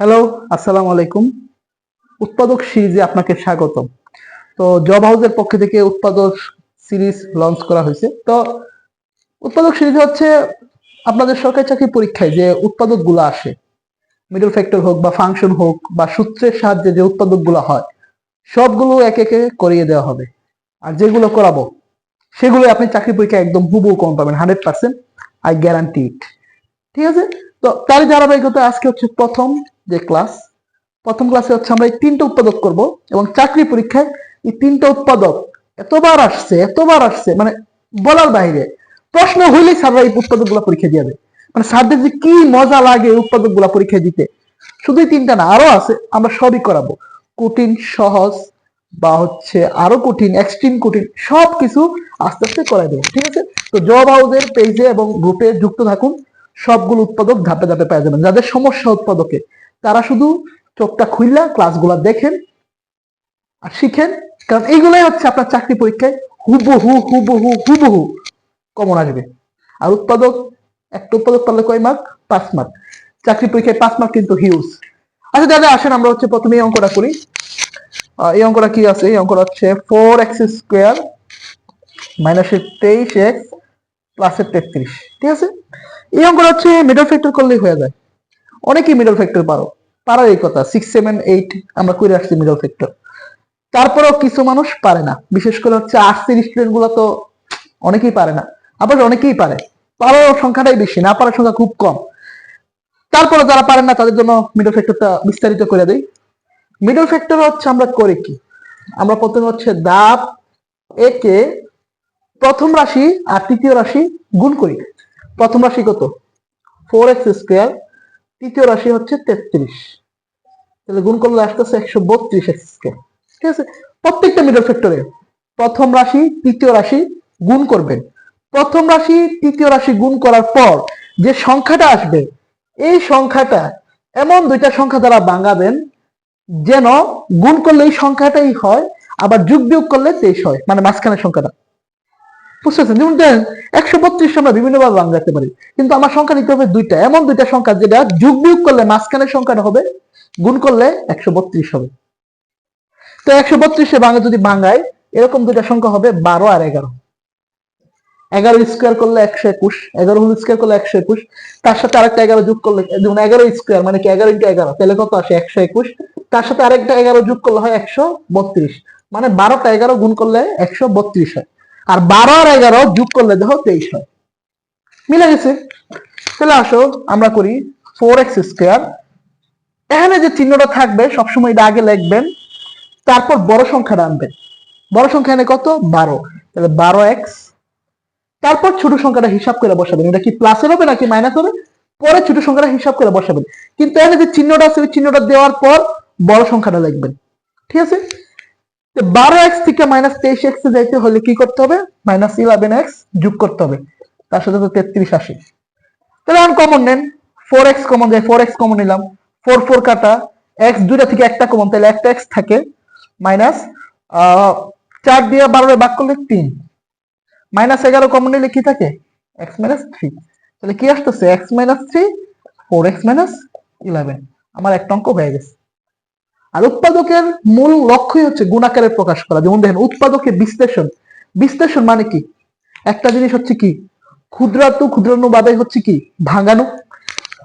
Hello আসসালামু আলাইকুম। উৎপাদক সিরিজে আপনাকে স্বাগতম। তো জব হাউসের পক্ষ থেকে উৎপাদক সিরিজ লঞ্চ করা হয়েছে। তো উৎপাদক সিরিজ হচ্ছে আপনাদের সরকারি চাকরি পরীক্ষায় যে উৎপাদকগুলো আসে মিডল ফ্যাক্টর হোক বা ফাংশন হোক বা সূত্রের সাহায্যে যে উৎপাদকগুলো হয়, সবগুলো একে একে করিয়ে দেওয়া হবে। আর যেগুলো করাবো, সেগুলো আপনি চাকরি পরীক্ষায় একদম হুবহু কম পাবেন hundred percent I guarantee it ঠিক আছে? তো তারই ধারাবাহিকতা আজকে হচ্ছে প্রথম যে ক্লাস প্রথম ক্লাসে হচ্ছে আমরা এই তিনটা উৎপাদক করব এবং চাকরি পরীক্ষায় এই তিনটা উৎপাদক এতবার আসছে এতবার আসছে মানে বলার বাইরে। প্রশ্ন হইলেই স্যাররা এই উৎপাদকগুলা পরীক্ষা দিয়ে মানে স্যারদের যে কি মজা লাগে এই উৎপাদকগুলা পরীক্ষা দিতে। শুধুই তিনটা না, আরও আছে, আমরা সবই করাবো। কঠিন, সহজ, বা হচ্ছে আরও কঠিন এক্সট্রিম কঠিন সব কিছু আস্তে আস্তে করাই দেবো, ঠিক আছে? তো জব হাউসের পেজে এবং গ্রুপে যুক্ত থাকুন, সবগুলো উৎপাদক ধাপে ধাপে পেয়ে যাবেন। যাদের সমস্যা উৎপাদকে তারা শুধু চোখটা খুললা ক্লাসগুলো দেখেন আর শিখেন। কারণ এইগুলাই হচ্ছে আপনার চাকরি পরীক্ষায় হুবহু হুবহু হুবহু কমন আসবে। আর উৎপাদক, একটা উৎপাদক পারলে কয় মার্ক পাঁচ মার্ক চাকরি পরীক্ষায় পাঁচ মার্ক কিন্তু হিউজ আচ্ছা দাদা, আসেন, আমরা হচ্ছে প্রথমে এই অঙ্কটা করি। এই অঙ্কটা কি আছে? এই অঙ্কটা হচ্ছে ফোর এক্স স্কোয়ার মাইনাসের তেইশ এক্স প্লাসের তেত্রিশ। ঠিক আছে? এই অঙ্কটা হচ্ছে মিডল ফ্যাক্টর করলেই হয়ে যায়। অনেকেই মিডল ফ্যাক্টর পারো। পারার এই কথা সিক্স সেভেন এইট আমরা করে আসছি মিডল ফ্যাক্টর তারপরেও কিছু মানুষ পারে না। বিশেষ করে হচ্ছে আর্টসের স্টুডেন্টগুলো তো অনেকেই পারে না। আবার অনেকেই পারে। পারার সংখ্যাটাই বেশি না, পারার সংখ্যা খুব কম। তারপরে যারা পারেন না, তাদের জন্য মিডল ফ্যাক্টরটা বিস্তারিত করে দেই। মিডল ফ্যাক্টর হচ্ছে আমরা করে কি? আমরা প্রথমে হচ্ছে দাব একে প্রথম রাশি আর তৃতীয় রাশি গুণ করি। প্রথম রাশি কত? ফোর এক্স স্কোয়ার তৃতীয় রাশি হচ্ছে তেত্রিশ। তাহলে গুণ করলে আসতেছে একশো বত্রিশ এক্স স্কোয়ার ঠিক আছে? প্রত্যেকটা মিডল ফ্যাক্টরে প্রথম রাশি, তৃতীয় রাশি গুণ করবেন প্রথম রাশি, তৃতীয় রাশি গুণ করার পর যে সংখ্যাটা আসবে, এই সংখ্যাটা এমন দুইটা সংখ্যা দ্বারা ভাঙাবেন যেন গুণ করলে এই সংখ্যাটাই হয়, আবার যোগ বিয়োগ করলে তেইশ হয় মানে মাঝখানের সংখ্যাটা। বুঝতেছেন যেমন দেখেন একশো বত্রিশ আমরা বিভিন্ন ভাবে ভাঙাতে পারি। কিন্তু আমার সংখ্যা নিতে হবে দুইটা, এমন দুইটা সংখ্যা যেটা যোগ বিয়োগ করলে মাঝখানের সংখ্যাটা হবে, গুণ করলে একশো বত্রিশ হবে। তো একশো বত্রিশে ভাঙা যদি ভাঙায় এরকম দুইটা সংখ্যা হবে বারো আর এগারো। এগারো স্কোয়ার করলে একশো একুশ, এগারো হোল স্কোয়ার করলে একশো একুশ, তার সাথে আরেকটা এগারো যোগ করলে, যেমন এগারো স্কোয়ার মানে কি এগারো ইন্টু এগারো, তাহলে কত আসে একশো একুশ, তার সাথে আরেকটা এগারো যোগ করলে হয় একশো বত্রিশ মানে বারোটা এগারো গুণ করলে একশো বত্রিশ হয়। আর বারো আর এগারো যোগ করলে দেখো তেইশ হয়। মিলে গেছে। তাহলে আসো, আমরা করি ফোর এক্স স্কোয়ার এখানে যে চিহ্নটা থাকবে, সবসময় এটা আগে লিখবেন, তারপর বড় সংখ্যাটা আনবেন। বড় সংখ্যা এনে কত? বারো। তাহলে বারো এক্স তারপর ছোট সংখ্যাটা হিসাব করে বসাবেন। এটা কি প্লাসের হবে নাকি মাইনাস হবে? পরে ছোট সংখ্যাটা হিসাব করে বসাবেন। কিন্তু এখানে যে চিহ্নটা আছে, ওই চিহ্নটা দেওয়ার পর বড় সংখ্যাটা লিখবেন। ঠিক আছে? বারো এক্স থেকে মাইনাস তেইশ এক্স যাইতে হলে কি করতে হবে? মাইনাস ইলেভেন এক্স যোগ করতে হবে। তার সাথে তো তেত্রিশ আসে। তাহলে এখন কমন নেন। ফোর এক্স কমন যায় ফোর এক্স কমন নিলাম। ফোর ফোর কাটা। এক্স দুইটা থেকে একটা কমন তাহলে একটা এক্স থাকে মাইনাস চার দিয়ে বারো ভাগ করলে তিন। মাইনাস এগারো কমন নিলে কি থাকে? এক্স মাইনাস থ্রি তাহলে কি আসতেছে? X minus three four x minus eleven আমার একটা অঙ্ক হয়ে গেছে। আর উৎপাদকের মূল লক্ষ্যই হচ্ছে গুণাকারে প্রকাশ করা। যেমন দেখেন, উৎপাদকের বিশ্লেষণ। বিশ্লেষণ মানে কি? একটা জিনিস হচ্ছে কি? ক্ষুদ্রাতু ক্ষুদ্রাণুভাবে হচ্ছে কি? ভাঙানো।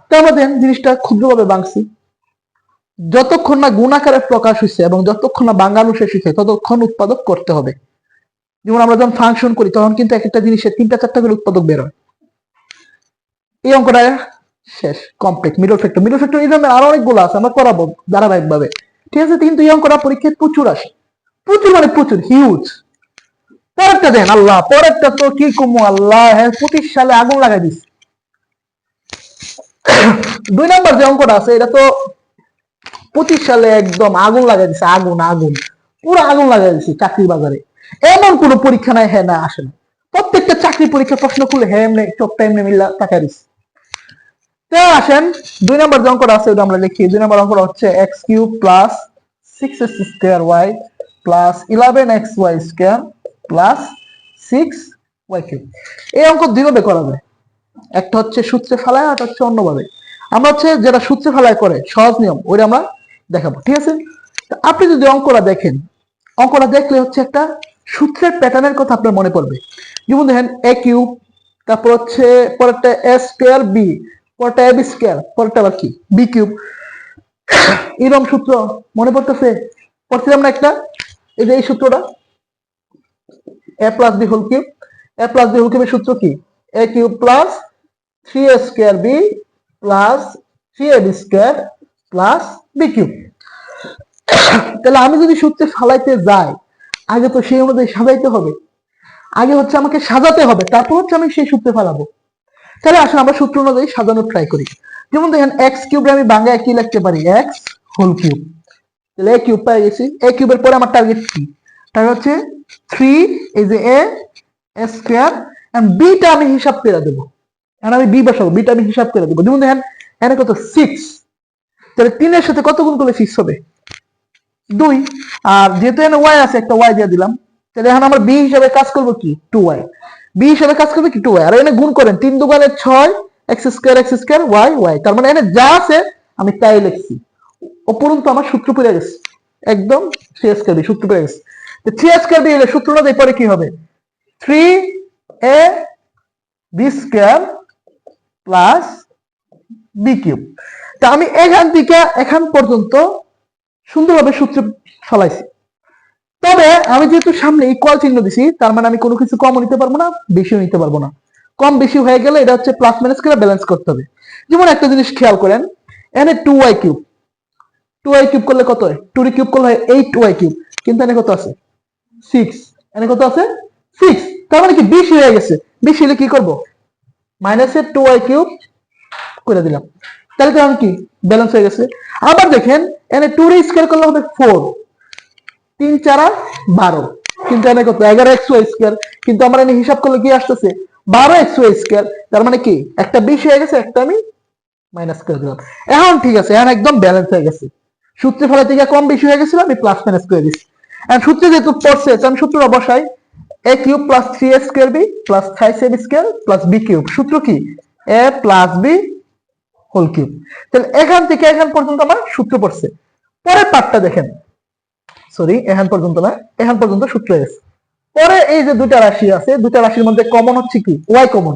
তো আমরা দেখেন জিনিসটা ক্ষুদ্রভাবে ভাঙছি। যতক্ষণ না গুণাকারে প্রকাশ হয়েছে এবং যতক্ষণ না বাঙানো শেষ হয়েছে ততক্ষণ উৎপাদক করতে হবে। যেমন আমরা যখন ফাংশন করি, তখন কিন্তু এক একটা জিনিসের তিনটা চারটা করে উৎপাদক বেরোয় এই অঙ্কটা শেষ complete middle factor middle factor এই ধরনের আরও অনেকগুলো আছে, আমরা করাবো ধারাবাহিক ভাবে ঠিক আছে, কিন্তু এই অঙ্কটা পরীক্ষায় প্রচুর আসে। প্রচুর মানে প্রচুর হিউজ পরেরটা দেন, আল্লাহ, পরেরটা তো কি কমু, আল্লাহ হ্যাঁ পঁচিশ সালে আগুন লাগাই দিস দুই নম্বর যে অঙ্কটা আছে, এটা তো পঁচিশ সালে একদম আগুন লাগাই দিছে, আগুন আগুন। পুরো আগুন লাগাই দিছে চাকরির বাজারে। এমন কোন পরীক্ষা নাই হ্যাঁ না, আসে না। প্রত্যেকটা চাকরি পরীক্ষা প্রশ্ন খুলে হ্যাঁ এমনি চোখটা এমনি মিল্লা টাকা দিচ্ছে তো আসেন, দুই নম্বর যে অঙ্কটা আছে আমরা লিখি। দুই নম্বর অঙ্কটা হচ্ছে x cube plus six x square y plus eleven x y square plus six y cube এই অঙ্ক দুইভাবে করা যায়। একটা হচ্ছে সূত্রে ফেলায় আর হচ্ছে অন্যভাবে। আমরা হচ্ছে যেটা সূত্রে ফেলায় করে, সহজ নিয়ম, ওইটা আমরা দেখাবো, ঠিক আছে? আপনি যদি অঙ্কটা দেখেন, অঙ্কটা দেখলে হচ্ছে একটা সূত্রের প্যাটার্নের কথা আপনার মনে পড়বে। যেমন দেখেন এ কিউব তারপর হচ্ছে পরেরটা এ স্কোয়ার বি পরেরটা এ বি স্কোয়ার পরেরটা আবার কি বি কিউব এরকম সূত্র মনে পড়তেছে? পড়ছিলাম না একটা? এই যে এই সূত্রটা? A plus b whole cube a plus b whole কিউবের সূত্র কি? A cube plus three a square b plus three a b square plus b cube তাহলে আমি যদি সূত্রে ফালাইতে যাই, আগে তো সেই অনুযায়ী সাজাইতে হবে। আগে হচ্ছে আমাকে সাজাতে হবে, তারপর হচ্ছে আমি সেই সূত্রে ফালাবো। তাহলে আসলে আমরা সূত্র অনুযায়ী সাজানোর ট্রাই করি। যেমন দেখেন এক্স কিউবে আমি বাংলায় কি লিখতে পারি? এক্স হোল কিউব তাহলে এ কিউব পেয়ে গেছি। এ কিউবের পরে আমার টার্গেট কি? টার্গেট হচ্ছে থ্রি এই যে এ স্কোয়ার এন্ড বিটা আমি হিসাব করে দেবো। এখন আমি বি বসাবো বিটা আমি হিসাব করে দেবো। যেমন দেখেন এখানে কত? সিক্স তাহলে তিনের সাথে কত গুণ করলে সিক্স হবে? দুই। আর যেহেতু এখানে ওয়াই আছে, একটা ওয়াই দিয়ে দিলাম। তাহলে এখন আমার বি হিসাবে কাজ করব কি? টু ওয়াই বি হিসাবে কাজ করবে কি? টু আর এখানে গুণ করেন তিন দুগানে ছয় x square x square y y তার মানে এখানে যা আছে আমি তাই লিখছি। আমার সূত্র গেছে। একদম থ্রি স্কোয়ার বি সূত্র পড়ে গেছে। থ্রি এলে দিয়ে পরে কি হবে? Three a b square plus b cube তা আমি এখান থেকে এখান পর্যন্ত সুন্দরভাবে সূত্র ফলাইছি তবে আমি যেহেতু সামনে ইকুয়াল চিহ্ন দিছি, তার মানে আমি কোনো কিছু কমও নিতে পারব না, বেশিও নিতে পারব না। কম বেশি হয়ে গেলে এটা হচ্ছে প্লাস মাইনাস করে ব্যালেন্স করতে হবে। যেমন একটা জিনিস খেয়াল করেন এখানে two y cube two y cube করলে কত হয়? টু কিউব করলে হয় এইট ওয়াই কিউব কিন্তু এনে কত আছে? সিক্স এনে কত আছে? সিক্স তার মানে কি বেশি হয়ে গেছে। বেশি হলে কি করব? মাইনাসের টু ওয়াই কিউব করে দিলাম। তাহলে তো আমি কি? ব্যালেন্স হয়ে গেছে। আবার দেখেন, এনে টু রে স্কোয়ার করলে হবে ফোর তিন চারা বারো। কিন্তু এনে কত? এগারো এক্স ওয়াই স্কোয়ার। কিন্তু আমার এনে হিসাব করলে কি আসতেছে? বারো এক্স ওয়াই স্কোয়ার। তার মানে কি? একটা বেশি হয়ে গেছে, একটা আমি মাইনাস করে দিলাম। এখন ঠিক আছে, এখন একদম ব্যালেন্স হয়ে গেছে। সূত্রে ফেলা থেকে কম বেশি হয়ে গেছিল, আমি প্লাস মাইনাস করে দিচ্ছি এখন সূত্রে যেহেতু পড়ছে আমি সূত্রটা বসাই। A cube plus three a square b plus thrice a square plus b cube সূত্র কি? A plus b whole cube তাহলে এখান থেকে এখান পর্যন্ত আমার সূত্র পড়ছে। পরের পার্টটা দেখেন। সরি, এখান পর্যন্ত না, এখান পর্যন্ত সূত্র এসে পরে এই যে দুটা রাশি আছে দুটা রাশির মধ্যে কমন হচ্ছে কি? ওয়াই কমন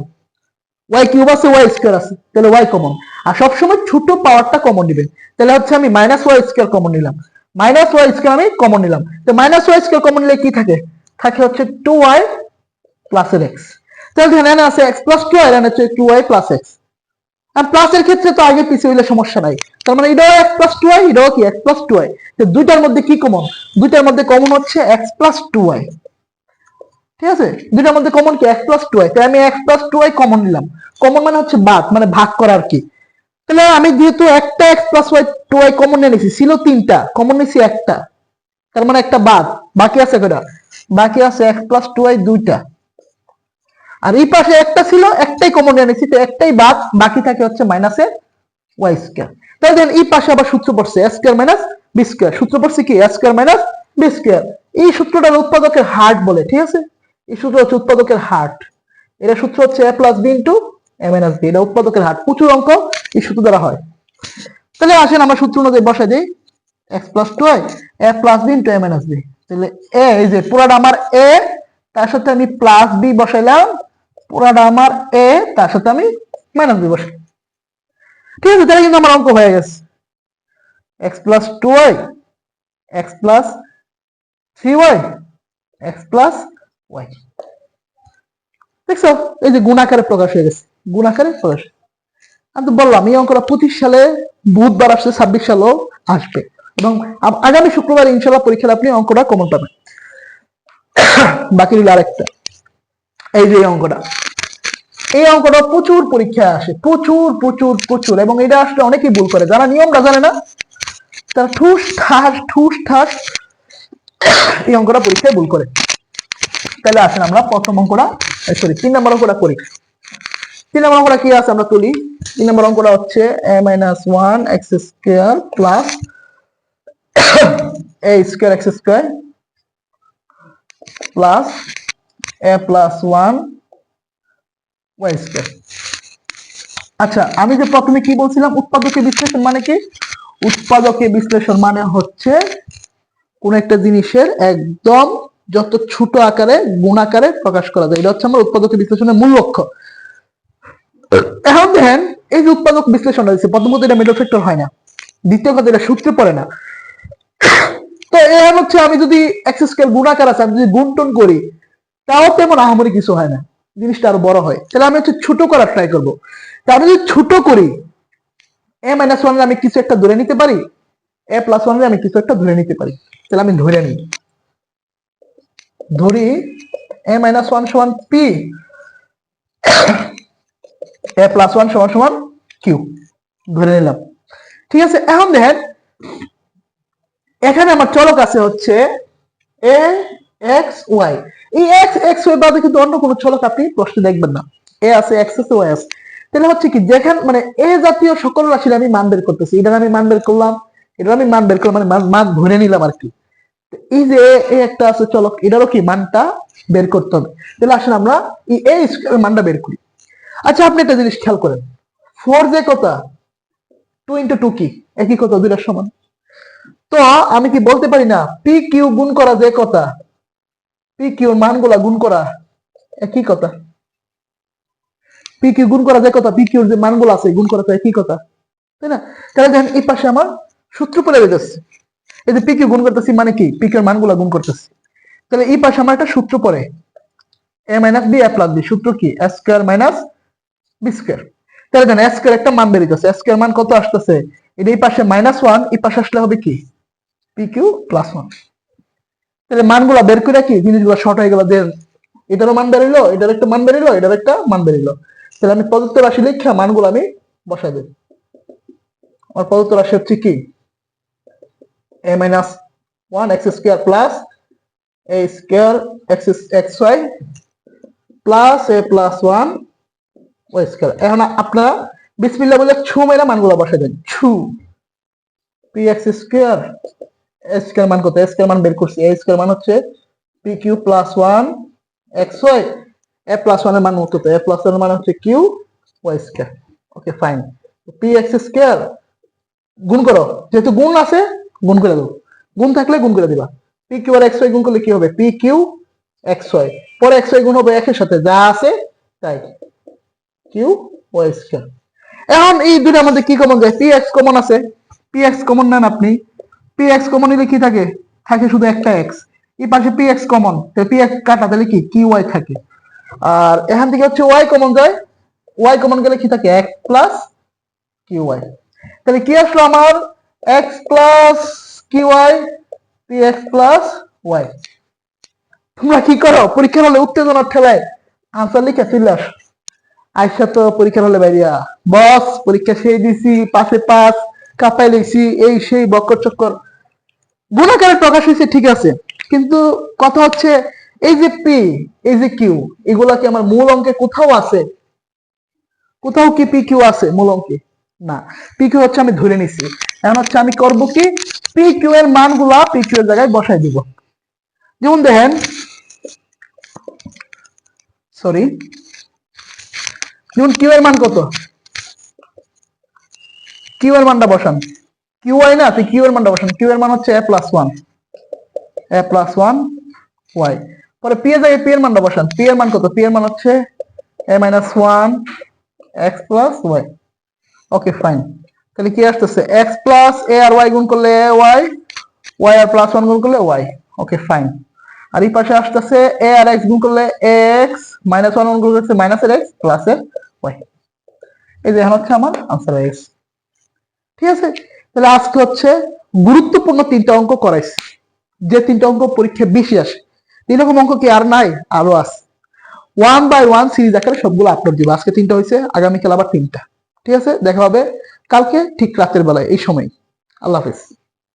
ওয়াই কিউব আছে ওয়াই স্কোয়ার আছে, তাহলে ওয়াই কমন আর সবসময় ছোট পাওয়ারটা কমন নেবেন তাহলে হচ্ছে আমি মাইনাস ওয়াই স্কোয়ার কমন নিলাম। মাইনাস ওয়াই স্কোয়ার আমি কমন নিলাম। তো মাইনাস ওয়াই স্কোয়ার কমন নিলে কি থাকে? থাকে হচ্ছে টু ওয়াই প্লাস এক্স তাহলে এখানে আছে এক্স প্লাস টু আর এখানে হচ্ছে টু ওয়াই প্লাস এক্স আর প্লাসের ক্ষেত্রে তো আগে পিছিয়ে হইলে সমস্যা নাই। তার মানে এটাও এক্স প্লাস টু ওয়াই এটাও কি এক্স প্লাস টু তো দুইটার মধ্যে কি কমন দুইটার মধ্যে কমন হচ্ছে এক্স প্লাস টু ওয়াই ঠিক আছে? দুইটার মধ্যে কমন কি? এক্স প্লাস টু ওয়াই তাই আমি x plus two y common নিলাম। কমন মানে হচ্ছে বাদ মানে ভাগ করা আর কি? তাহলে আমি যেহেতু একটা x plus y two y common নিয়ে নিছি, ছিল তিনটা কমন নিছি একটা। তার মানে একটা বাদ। বাকি আছে কয়টা? বাকি আছে এক্স প্লাস টু ওয়াই দুইটা। আর এই পাশে একটা ছিল, একটাই কমন নিয়ে নিছি তো একটাই বাদ, বাকি থাকে হচ্ছে মাইনাসে ওয়াই স্কোয়ার তাই দেন এই পাশে আবার সূত্র পড়ছে a square minus b square সূত্র পড়ছে কি? A square minus b square এই সূত্রটার উৎপাদকের হার্ট বলে, ঠিক আছে? এই সূত্র হচ্ছে উৎপাদকের হার্ট এটা সূত্র হচ্ছে a plus b into a minus b এটা উৎপাদকের হার্ট প্রচুর অঙ্ক এই সূত্র দ্বারা হয়। তাহলে আসেন আমরা সূত্র অনুযায়ী বসাই দিই। X plus two I a plus b into a minus b তাহলে এ এই যে পুরাটা আমার এ তার সাথে আমি প্লাস বি বসাইলাম। পুরাটা আমার এ, তার সাথে আমি মাইনাস বি বসাই ঠিক আছে, তাহলে কিন্তু আমার অঙ্ক হয়ে গেছে। X plus two y x plus three y x plus y দেখছ? এই যে গুণাকারে প্রকাশ হয়ে গেছে। গুণাকারে প্রকাশ। আমি তো বললাম, এই অঙ্কটা পঁচিশ সালে, বুধবার আসছে ছাব্বিশ সালেও আসবে। এবং আগামী শুক্রবার ইনশাল্লাহ পরীক্ষায় আপনি অঙ্কটা কমন পাবেন। বাকি রইল আরেকটা। এই যে অঙ্কটা। এই অঙ্কটা প্রচুর পরীক্ষায় আসে, প্রচুর প্রচুর প্রচুর এবং এটা আসলে অনেকেই ভুল করে। যারা নিয়মটা জানে না, তারা ঠুস, ঠাস ঠুস, ঠাস এই অঙ্কটা পরীক্ষায় ভুল করে। তাহলে আসেন আমরা প্রথম অঙ্কটা সরি তিন নম্বর অঙ্কটা করি। তিন নম্বর অঙ্কটা কি আছে আমরা তুলি? তিন নম্বর অঙ্কটা হচ্ছে a minus one x square plus a square x square plus a plus one y square আচ্ছা আমি যে প্রথমে কি বলছিলাম? উৎপাদকের বিশ্লেষণ মানে কি? উৎপাদকের বিশ্লেষণ মানে হচ্ছে কোন একটা জিনিসের একদম যত ছোট আকারে, গুণ আকারে প্রকাশ করা যায়। এটা হচ্ছে আমার উৎপাদকের বিশ্লেষণের মূল লক্ষ্য। এখন দেখেন, এই যে উৎপাদক বিশ্লেষণ রয়েছে, প্রথমত এটা মেডল ফ্যাক্টর হয় না। দ্বিতীয় কথা, এটা সূত্রে পড়ে না। তো এখন হচ্ছে আমি যদি এক্স স্কোয়ার গুণাকার আছে, আমি যদি গুণ টুন করি তাও তেমন আহামরি কিছু হয় না। জিনিসটা আরও বড় হয়। তাহলে আমি হচ্ছে ছোট করার ট্রাই করব। তা আমি যদি ছোট করি এ মাইনাস ওয়ান আমি কিছু একটা ধরে নিতে পারি এ প্লাস ওয়ান আমি কিছু একটা ধরে নিতে পারি। তাহলে আমি ধরে নিই। ধরি এ মাইনাস ওয়ান সমান পি এ প্লাস ওয়ান সমান সমান কিউ ধরে নিলাম। ঠিক আছে, এখন দেখেন, এখানে আমার চলক আছে হচ্ছে এ এক্স ওয়াই এই এক্স এক্স ওয়াই বাদে কিন্তু অন্য কোনো চলক আপনি প্রশ্নে দেখবেন না। এ আছে এক্স আছে ওয়াই আছে। তাহলে হচ্ছে কি, যেখান মানে এ জাতীয় সকল রাশির আমি মান বের করতেছি। এটার আমি মান বের করলাম, এটার আমি মান বের করলাম মানে মান- মান ধরে নিলাম আর কি এই যে এ একটা আছে চলক এটারও কি মানটা বের করতে হবে? তাহলে আসলে আমরা এই এ স্কয়ার মানটা বের করি। আচ্ছা আপনি একটা জিনিস খেয়াল করেন। ফোর যে কথা টু ইন্টু টু কি? একই কথা, দুইটার সমান। তো আমি কি বলতে পারি না? পি কিউ গুণ করা যে কথা পি কিউর মানগুলা গুণ করা একই কথা? পি কিউ গুণ করা যে কথা পি কিউর যে মানগুলো আছে, গুণ করা তো একই কথা, তাই না? তাহলে দেখেন, এই পাশে আমার সূত্র পড়ে যাচ্ছে এই যে পি কিউ গুণ করতেছি মানে কি? পি কিউর মানগুলা গুণ করতেছি। তাহলে এই পাশে আমার একটা সূত্র পড়ে, a minus b, a plus b, সূত্র কি? A square minus b square তাহলে দেখেন, এ স্কোয়ার একটা মান বেরিয়েছে, এ স্কোয়ার মান কত আসতেছে? এটা এই পাশে মাইনাস ওয়ান এই পাশে আসলে হবে কি? পি কিউ প্লাস ওয়ান তাহলে মানগুলা বের করে কি জিনিসগুলো শর্ট হয়ে গেল দেন এটারও মান বেরিলো এটার একটা মান বেরিলো এটার একটা মান বেরিলো তাহলে আমি প্রদত্ত রাশি লিখা মানগুলো আমি বসাই দেব। আমার প্রদত্ত রাশি হচ্ছে কি? A minus one x square plus a square x x y plus a plus one y square এখন আপনারা বিসমিল্লা বলে ছু মেরা মানগুলো বসাই দেন। ছু। পি এক্স স্কোয়ার স্কোয়ার মান কত? স্কোয়ার মান বের করছি। এ স্কোয়ার মান হচ্ছে p q plus one x y a plus ওয়ানের মান কত এ প্লাস ওয়ানের মান হচ্ছে q y square okay fine p x square গুণ করো। যেহেতু গুণ আছে, গুণ করে দেবো। গুণ থাকলে গুণ করে দিবা। পি কিউ আর এক্স ওয়াই গুণ করলে কি হবে? পি কিউ এক্স ওয়াই পরে এক্স ওয়াই গুণ হবে একের সাথে। যা আছে, তাই। কিউ ওয়াই স্কোয়ার এখন এই দুটার মধ্যে কি কমন যায়? পি এক্স কমন আছে। পি এক্স কমন নেন আপনি। পি এক্স কমন নিলে কি থাকে? থাকে শুধু একটা এক্স এই পাশে p x common p x কাটা, তাহলে কি? কি ওয়াই থাকে? আর এখান থেকে হচ্ছে ওয়াই কমন যায়। ওয়াই কমন গেলে কি থাকে? এক্স প্লাস কিউ ওয়াই তাহলে কি আসলো আমার? X plus q y p x plus y তোমরা কি করো? পরীক্ষার হলে উত্তেজনার ঠেলায় আনসার লিখে চলে আস। আইসা তো পরীক্ষার হলে বাইরিয়া বস, পরীক্ষা সেই দিছি, পাশে পাস কাপাই লইছি এই সেই বক্কর চক্কর। গুণাকারে প্রকাশ হয়েছে, ঠিক আছে। কিন্তু কথা হচ্ছে, এই যে পি এই যে কিউ এগুলা কি আমার মূল অঙ্কে কোথাও আছে? কোথাও কি পি কিউ আছে, মূল অঙ্কে? না। পি কিউ হচ্ছে আমি ধরে নিছি। এখন হচ্ছে আমি করব কি? পি কিউ এর মানগুলা পি কিউ এর জায়গায় বসাই দিব। যেমন দেখেন সরি যেমন কিউ এর মান কত? কিউ এর মানটা বসান। কিউ ওয়াই না, তুই কিউ এর মানটা বসান কিউ এর মান হচ্ছে a plus one a plus one y পরে পি এর জায়গায় পি এর মানটা বসান পি এর মান কত? পি এর মান হচ্ছে a minus one x plus y okay fine তাহলে কি আসতেছে? এক্স প্লাস এ আর ওয়াই গুণ করলে এ ওয়াই ওয়াই আর প্লাস ওয়ান গুণ করলে ওয়াই ওকে ফাইন আর এই পাশে আসতেছে এ আর এক্স গুণ করলে এক্স মাইনাস ওয়ান গুণ করলে মাইনাস এর এক্স প্লাস এর ওয়াই এই যে, এখন হচ্ছে আমার আনসার এক্স ঠিক আছে? তাহলে আজকে হচ্ছে গুরুত্বপূর্ণ তিনটা অঙ্ক করাইছি। যে তিনটা অঙ্ক পরীক্ষায় বেশি আসে। তিন রকম অঙ্ক কি আর নাই? আরও আছে। ওয়ান বাই ওয়ান সিরিজ আকারে সবগুলো আপলোড দিব। আজকে তিনটা হয়েছে আগামীকাল আবার তিনটা। ঠিক আছে? দেখা হবে কালকে ঠিক রাতের বেলায়, এই সময়। আল্লাহ হাফিজ।